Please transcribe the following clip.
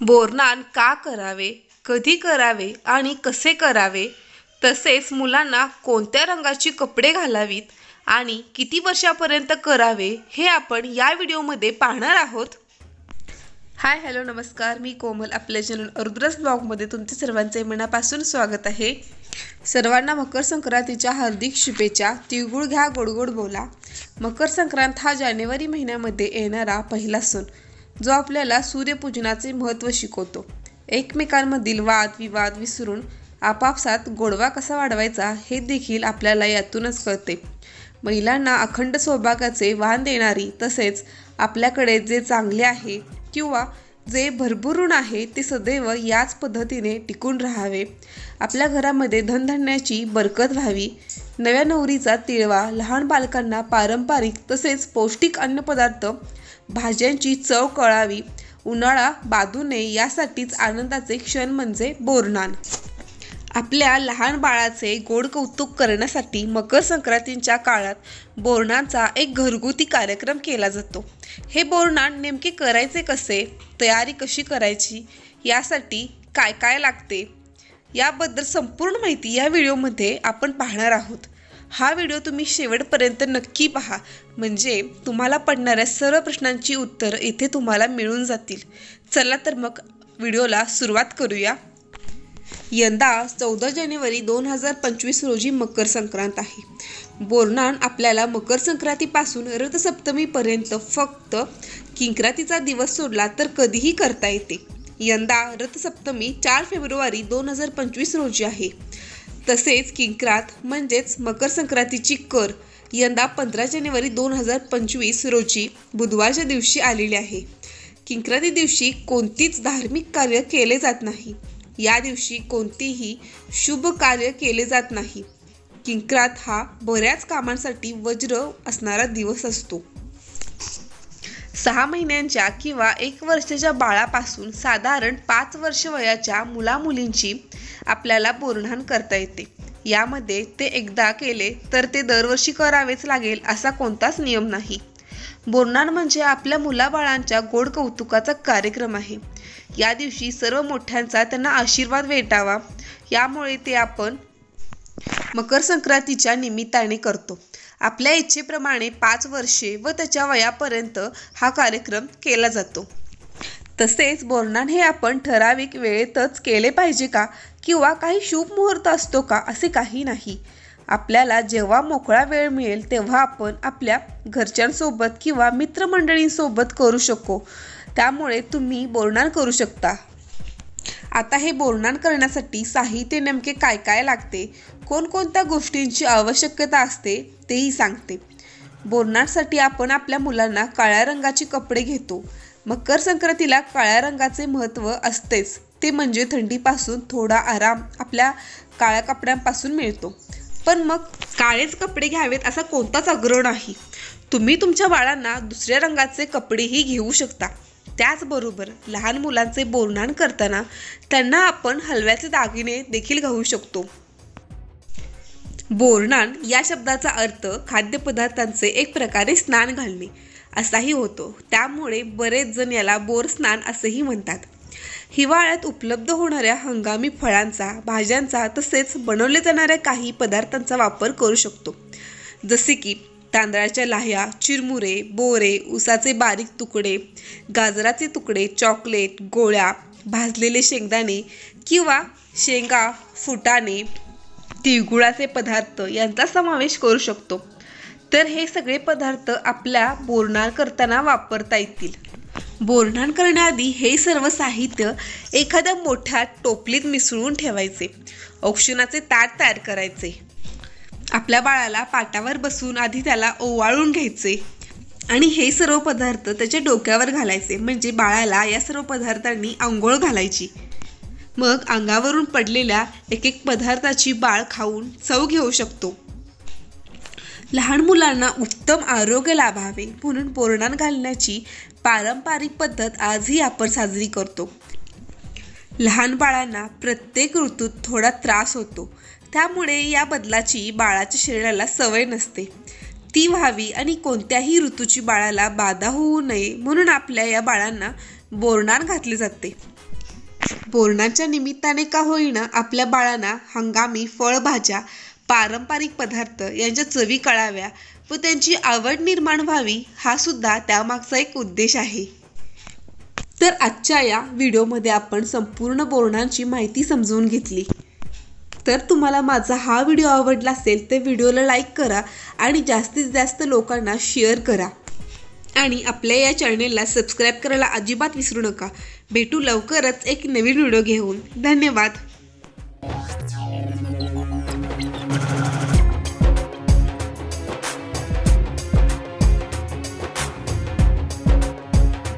बोरनान का करावे कधी करावे आणि कसे करावे? तसेच मुलांना कोणत्या रंगाची कपडे घालावीत आणि किती वर्षापर्यंत करावे हे आपण या व्हिडिओमध्ये पाहणार आहोत. हाय हॅलो नमस्कार. मी कोमल आपल्या चॅनल अरुद्रस ब्लॉगमध्ये तुमचे सर्वांचे मनापासून स्वागत आहे. सर्वांना मकर संक्रांतीच्या हार्दिक शुभेच्छा. तिळगुळ घ्या गोडगोड बोला. मकर संक्रांत हा जानेवारी महिन्यामध्ये येणारा पहिला सण. जो आपल्याला सूर्यपूजनाचे महत्त्व शिकवतो. एकमेकांमधील वाद विवाद विसरून आपापसात गोडवा कसा वाढवायचा हे देखील आपल्याला यातूनच कळते. महिलांना अखंड सौभाग्याचे वाण देणारी तसेच आपल्याकडे जे चांगले आहे किंवा जे भरभरून आहे ते सदैव याच पद्धतीने टिकून राहावे. आपल्या घरामध्ये धनधान्याची बरकत व्हावी. नव्या नवरीचा तिळवा लहान बालकांना पारंपरिक तसेच पौष्टिक अन्नपदार्थ भाज्यांची चव कळावी. उन्हाळा बाधू नये यासाठीच आनंदाचे क्षण म्हणजे बोरनान. आपल्या लहान बाळाचे गोड कौतुक करण्यासाठी मकर संक्रांतीच्या काळात बोरणांचा एक घरगुती कार्यक्रम केला जातो. हे बोरणान नेमके करायचे कसे? तयारी कशी करायची? यासाठी काय काय लागते? याबद्दल संपूर्ण माहिती या व्हिडिओमध्ये आपण पाहणार आहोत. हा व्हिडिओ तुम्ही शेवटपर्यंत नक्की पहा. म्हणजे तुम्हाला पडणाऱ्या सर्व प्रश्नांची उत्तरं इथे तुम्हाला मिळून जातील. चला तर मग व्हिडिओला सुरुवात करूया. यंदा चौदा जानेवारी दोन हजार पंचवीस रोजी मकर संक्रांत आहे. बोरनान आपल्याला मकर संक्रांतीपासून रथसप्तमीपर्यंत फक्त किंक्रातीचा दिवस सोडला तर कधीही करता येते. यंदा रथसप्तमी चार फेब्रुवारी दोन हजार पंचवीस रोजी आहे. तसेच किंक्रात म्हणजेच मकर संक्रांतीची कर यंदा पंधरा जानेवारी दोन हजार पंचवीस रोजी बुधवारच्या दिवशी आलेली आहे. किंक्राती दिवशी कोणतीच धार्मिक कार्य केले जात नाही. या दिवशी कोणतेही शुभ कार्य केले जात नाही. किंक्रात हा बऱ्याच कामांसाठी वज्र असणारा दिवस असतो. सहा महिन्यांच्या किंवा एक वर्षाच्या बाळापासून साधारण पाच वर्ष वयाच्या मुलामुलींची आपल्याला बोरणान करता येते. यामध्ये ते एकदा केले तर ते दरवर्षी करावेच लागेल असा कोणताच नियम नाही. बोरणान म्हणजे आपल्या मुलाबाळांच्या गोड कौतुकाचा कार्यक्रम आहे. या दिवशी सर्व मोठ्यांचा त्यांना आशीर्वाद भेटावा. यामुळे ते आपण मकर संक्रांतीच्या निमित्ताने करतो. आपल्या इच्छेप्रमाणे पाच वर्षे व त्याच्या वयापर्यंत हा कार्यक्रम केला जातो. तसेच बोरणान हे आपण ठराविक वेळेतच केले पाहिजे का? किंवा काही शुभ मुहूर्त असतो का असे काही नाही. आपल्याला जेव्हा मोकळा वेळ मिळेल तेव्हा आपण आपल्या घरच्यांसोबत किंवा मित्रमंडळींसोबत करू शकू त्यामुळे तुम्ही बोरणान करू शकता. आता हे बोरणान करण्यासाठी साहित्य नेमके काय काय लागते कोणकोणत्या गोष्टींची आवश्यकता असते तेही सांगते. बोरणासाठी आपण आपल्या मुलांना काळ्या रंगाचे कपडे घेतो. मकर संक्रांतीला काळ्या रंगाचे महत्त्व असतेच. ते म्हणजे थंडीपासून थोडा आराम आपल्या काळ्या कपड्यांपासून मिळतो. पण मग काळेच कपडे घ्यावेत असा कोणताच आग्रह नाही. तुम्ही तुमच्या बाळांना दुसऱ्या रंगाचे कपडेही घेऊ शकता. त्याचबरोबर लहान मुलांचे बोरणान करताना त्यांना आपण हलव्याचे दागिने देखील घालू शकतो. बोरणान या शब्दाचा अर्थ खाद्यपदार्थांचे एक प्रकारे स्नान घालणे असाही होतो. त्यामुळे बरेच जण याला बोर स्नान असेही म्हणतात. हिवाळ्यात उपलब्ध होणाऱ्या हंगामी फळांचा भाज्यांचा तसेच बनवले जाणाऱ्या काही पदार्थांचा वापर करू शकतो. जसे की तांदळाच्या लाह्या चिरमुरे बोरे उसाचे बारीक तुकडे गाजराचे तुकडे चॉकलेट गोळ्या भाजलेले शेंगदाणे किंवा शेंगा फुटाणे तिळगुळाचे पदार्थ यांचा समावेश करू शकतो. तर हे सगळे पदार्थ आपल्या बोरणार करताना वापरता येतील. बोरणान करण्याआधी हे सर्व साहित्य एखाद्या मोठ्या टोपलीत मिसळून ठेवायचे. औक्षणाचे ताट तयार करायचे. आपल्या बाळाला पाटावर बसून आधी त्याला ओवाळून घ्यायचे. आणि हे सर्व पदार्थ त्याच्या डोक्यावर घालायचे. म्हणजे बाळाला या सर्व पदार्थांनी आंघोळ घालायची. मग अंगावरून पडलेल्या एक एक पदार्थाची बाळ खाऊन चव घेऊ शकतो. लहान मुलांना उत्तम आरोग्य लाभावे म्हणून बोरणान घालण्याची पारंपरिक पद्धत आजही आपण साजरी करतो. लहान बाळांना प्रत्येक ऋतूत थोडा त्रास होतो. त्यामुळे या बदलाची बाळाच्या शरीराला सवय नसते. ती व्हावी आणि कोणत्याही ऋतूची बाळाला बाधा होऊ नये म्हणून आपल्या या बाळांना बोरणार घातले जाते. बोरणाच्या निमित्ताने का होईना आपल्या बाळांना हंगामी फळभाज्या पारंपरिक पदार्थ यांच्या चवी कळाव्या व त्यांची आवड निर्माण व्हावी हा सुद्धा त्यामागचा एक उद्देश आहे. तर आजच्या या व्हिडिओमध्ये आपण संपूर्ण बोरणांची माहिती समजून घेतली. तर तुम्हाला माझा हा व्हिडिओ आवडला असेल तर व्हिडिओला लाईक करा आणि जास्तीत जास्त लोकांना शेअर करा. आणि आपल्या या चॅनेलला सबस्क्राईब करायला अजिबात विसरू नका. भेटू लवकरच एक नवीन व्हिडिओ घेऊन. धन्यवाद.